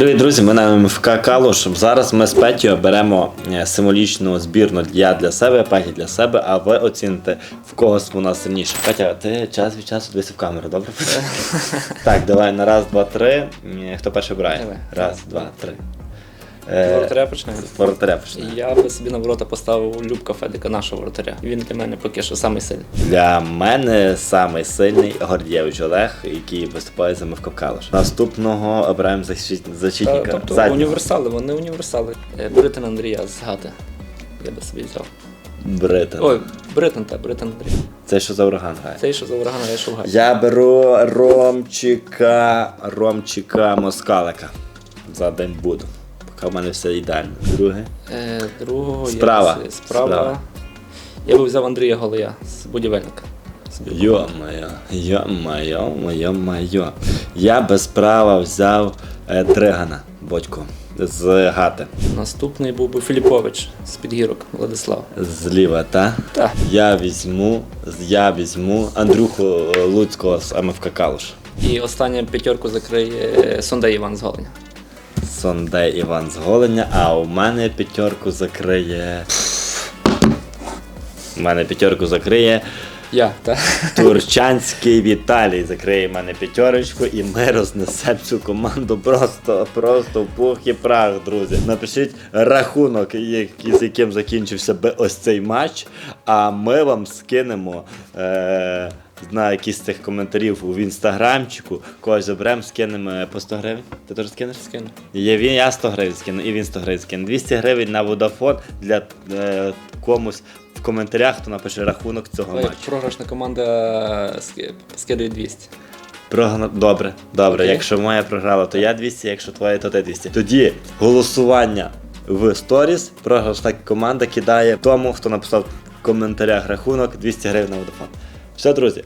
Привіт, друзі! Ми на МФК Калуш. Зараз ми з Петю беремо е, символічну збірну я для себе, Петі для себе, а ви оціните в когось вона сильніша. Петя, ти час від часу дивися в камеру, добре? так, давай на раз, два, три. Е, Хто перший брає? Раз, два, три. Е, Воротаря почнемо. воротаря почне. Я би собі на ворота поставив Любка Федика, нашого воротаря. Він для мене поки що самий сильний. Для мене самий сильний Гордієвич Олег, який виступає за МФК Калуш. Наступного обираємо защит- Та, защитника. тобто заднього. універсали, вони універсали. Е, Британ Андрія з Гати. Я би собі взяв. Британ. Ой, Британ та Британ Андрій. Це що за ураган грає? Цей, що за урагана я йшов Гаті. Я беру Ромчика, Ромчика Москалика. За день буду. Поки в мене все ідеально. Друге. Е, другого Справа. я справа. Справа. Я би взяв Андрія Голия з будівельника. Йо-моє, йо-моє, йо-моє. Я без права взяв е, Дригана, Бодько, з гати. Наступний був би Філіпович з підгірок Владислав. Зліва, та? Так. Я візьму, я візьму Андрюху е, Луцького з МФК Калуш. І останню п'ятерку закриє Сондей Іван з Голення. Сондей Іван з Голеня, а у мене п'ятерку закриє. У мене п'ятерку закриє Я, так. Турчанський Віталій. Закриє мене п'ятерочку і ми рознесемо цю команду просто, просто в пух і прах, друзі. Напишіть рахунок, з яким закінчився би ось цей матч. А ми вам скинемо. Е- на якісь з цих коментарів в інстаграмчику, когось заберемо, скинемо по 100 гривень. Ти теж скинеш? Скину. Є він, я 100 гривень скину, і він 100 гривень скине. 200 гривень на Vodafone для е, комусь в коментарях, хто напише рахунок цього Твоя матчу. програшна команда ски- скидує 200. Прогна... Добре, добре. Окей. Якщо моя програла, то я 200, якщо твоя, то ти 200. Тоді голосування в сторіс. Програшна команда кидає тому, хто написав в коментарях рахунок 200 гривень на Vodafone. Все, друзі.